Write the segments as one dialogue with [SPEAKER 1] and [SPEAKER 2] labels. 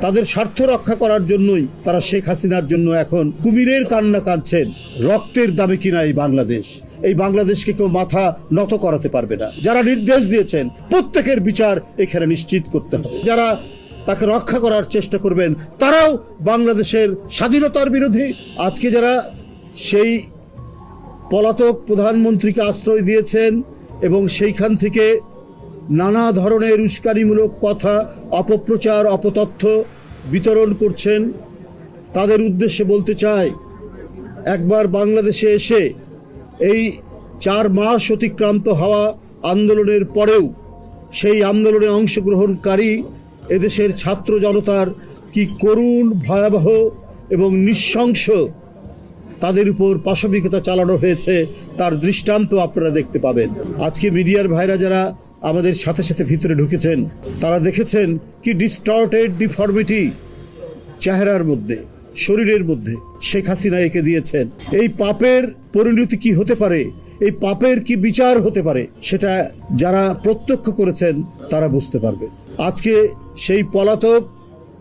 [SPEAKER 1] তাদের স্বার্থ রক্ষা করার জন্যই তারা শেখ হাসিনার জন্য এখন কুমিরের কান্না কাঁদছেন। রক্তের দামে কিনা এই বাংলাদেশ? এই বাংলাদেশকে কেউ মাথা নত করাতে পারবে না। যারা নির্দেশ দিয়েছেন, প্রত্যেকের বিচার এখানে নিশ্চিত করতে হবে। যারা তাকে রক্ষা করার চেষ্টা করবেন, তারাও বাংলাদেশের স্বাধীনতার বিরোধী। আজকে যারা সেই পলাতক প্রধানমন্ত্রীকে আশ্রয় দিয়েছেন এবং সেইখান থেকে নানা ধরনের উস্কানিমূলক কথা, অপপ্রচার, অপতথ্য বিতরণ করছেন। তাদের উদ্দেশ্যে বলতে চাই, একবার বাংলাদেশে এসে এই চার মাস অতিক্রান্ত হওয়া আন্দোলনের পরেও সেই আন্দোলনে অংশগ্রহণকারী এদেশের ছাত্র জনতার কি করুণ ভয়াবহ এবং নিঃশংস তাদের উপর পাশবিকতা চালানো হয়েছে, তার দৃষ্টান্ত আপনারা দেখতে পাবেন। আজকে মিডিয়ার ভাইরা যারা আমাদের সাথে সাথে ভিতরে ঢুকেছেন। তারা দেখেছেন কি ডিস্টর্টেড ডিফর্মিটি চেহারার মধ্যে, শরীরের মধ্যে শেখ হাসিনা একে দিয়েছেন। এই পাপের পরিণতি কি হতে পারে? এই পাপের কি বিচার হতে পারে? সেটা যারা প্রত্যক্ষ করেছেন, তারা বুঝতে পারবে আজকে সেই পলাতক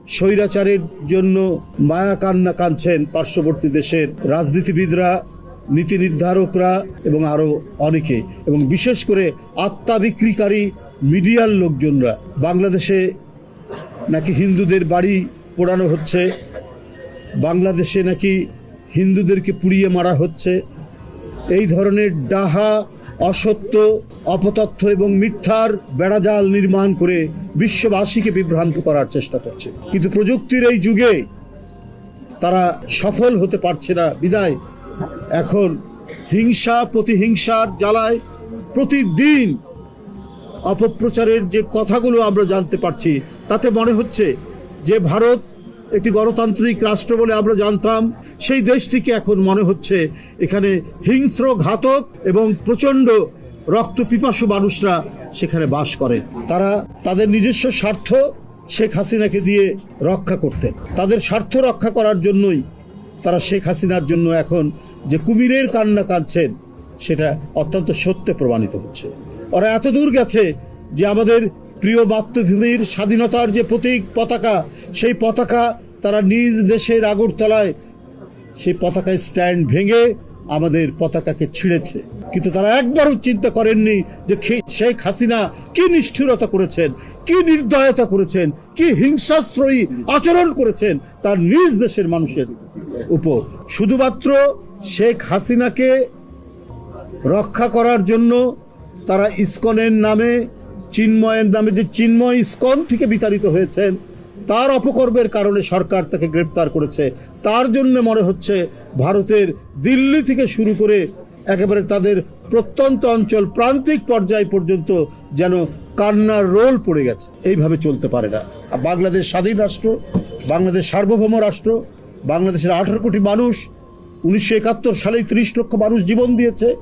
[SPEAKER 1] স্বৈরাচারের জন্য মায়া কান্না কাঁদছেন পার্শ্ববর্তী দেশের রাজনীতিবিদরা। নীতি নির্ধারকরা এবং আরও অনেকে এবং বিশেষ করে আত্মা বিক্রিকারী মিডিয়ার লোকজনরা। বাংলাদেশে নাকি হিন্দুদের বাড়ি পোড়ানো হচ্ছে, বাংলাদেশে নাকি হিন্দুদেরকে পুড়িয়ে মারা হচ্ছে, এই ধরনের ডাহা, অসত্য, অপতথ্য এবং মিথ্যার বেড়াজাল নির্মাণ করে বিশ্ববাসীকে বিভ্রান্ত করার চেষ্টা করছে। কিন্তু প্রযুক্তির এই যুগে তারা সফল হতে পারছে না। বিদায়। এখন হিংসা, প্রতিহিংসার জ্বালায় প্রতিদিন অপপ্রচারের যে কথাগুলো আমরা জানতে পারছি, তাতে মনে হচ্ছে যে ভারত একটি গণতান্ত্রিক রাষ্ট্র বলে আমরা জানতাম, সেই দেশটিকে এখন মনে হচ্ছে এখানে হিংস্র ঘাতক এবং প্রচণ্ড রক্ত পিপাসু মানুষরা সেখানে বাস করে। তারা তাদের নিজস্ব স্বার্থ শেখ হাসিনাকে দিয়ে রক্ষা করতেন। তাদের স্বার্থ রক্ষা করার জন্যই তারা শেখ হাসিনার জন্য এখন যে কুমিরের কান্না কাঁদছেন, সেটা অত্যন্ত সত্যে প্রমাণিত হচ্ছে। ওরা এত দূর গেছে যে আমাদের প্রিয় মাতৃভূমির স্বাধীনতার যে প্রতীক পতাকা, সেই পতাকা তারা নিজ দেশের আগরতলায়, সেই পতাকায় স্ট্যান্ড ভেঙে আমাদের পতাকাকে ছিঁড়েছে। কিন্তু তারা একবারও চিন্তা করেননি যে শেখ হাসিনা কি নিষ্ঠুরতা করেছেন, কি নির্দয়তা করেছেন, কি হিংসাশ্রয়ী আচরণ করেছেন তার নিজ দেশের মানুষের উপর। শুধুমাত্র শেখ হাসিনাকে রক্ষা করার জন্য তারা ইস্কনের নামে, চিন্ময়ের নামে যে চিন্ময় ইস্কন থেকে বিতাড়িত হয়েছেন তার অপকর্মের কারণে সরকার তাকে গ্রেপ্তার করেছে। তার জন্য মনে হচ্ছে ভারতের দিল্লি থেকে শুরু করে একেবারে তাদের প্রত্যন্ত অঞ্চল প্রান্তিক পর্যায় পর্যন্ত যেন কান্নার রোল পড়ে গেছে। এইভাবে চলতে পারে না। আর বাংলাদেশ স্বাধীন রাষ্ট্র, বাংলাদেশ সার্বভৌম রাষ্ট্র, বাংলাদেশের আঠারো কোটি মানুষ, উনিশশো একাত্তর সালেই ত্রিশ লক্ষ মানুষ জীবন দিয়েছে,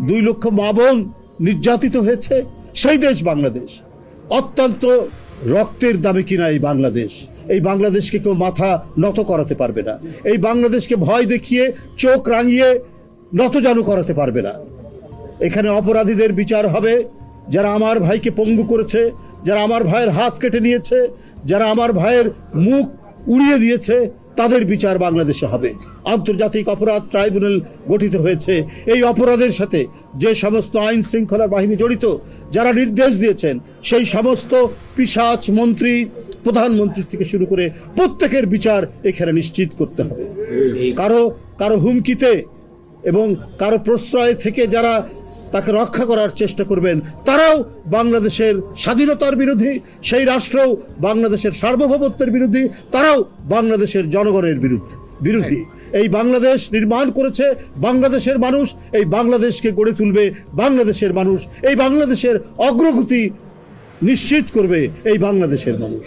[SPEAKER 1] দুই লক্ষ মা বোন নির্যাতিত হয়েছে। সেই দেশ বাংলাদেশ। অত্যন্ত রক্তের দামে কিনা এই বাংলাদেশ? এই বাংলাদেশকে কেউ মাথা নত করাতে পারবে না। এই বাংলাদেশকে ভয় দেখিয়ে চোখ রাঙিয়ে নত নতজানু করাতে পারবে না। এখানে অপরাধীদের বিচার হবে। যারা আমার ভাইকে পঙ্গু করেছে, যারা আমার ভাইয়ের হাত কেটে নিয়েছে, যারা আমার ভাইয়ের মুখ উড়িয়ে দিয়েছে তাদের বিচার বাংলাদেশে হবে। আন্তর্জাতিক অপরাধ ট্রাইব্যুনাল গঠিত হয়েছে। এই অপরাধের সাথে যে সমস্ত আইন শৃঙ্খলার বাহিনী জড়িত যারা নির্দেশ দিয়েছেন সেই সমস্ত পিসাচ মন্ত্রী প্রধানমন্ত্রী থেকে শুরু করে প্রত্যেকের বিচার এখানে নিশ্চিত করতে হবে। কারও কারও হুমকিতে এবং কারও প্রশ্রয় থেকে যারা তাকে রক্ষা করার চেষ্টা করবেন। তারাও বাংলাদেশের স্বাধীনতার বিরোধী, সেই রাষ্ট্রও বাংলাদেশের সার্বভৌমত্বের বিরোধী, তারাও বাংলাদেশের জনগণের বিরুদ্ধে বিরোধী। এই বাংলাদেশ নির্মাণ করেছে বাংলাদেশের মানুষ, এই বাংলাদেশকে গড়ে তুলবে বাংলাদেশের মানুষ। এই বাংলাদেশের অগ্রগতি নিশ্চিত করবে এই বাংলাদেশের মানুষ।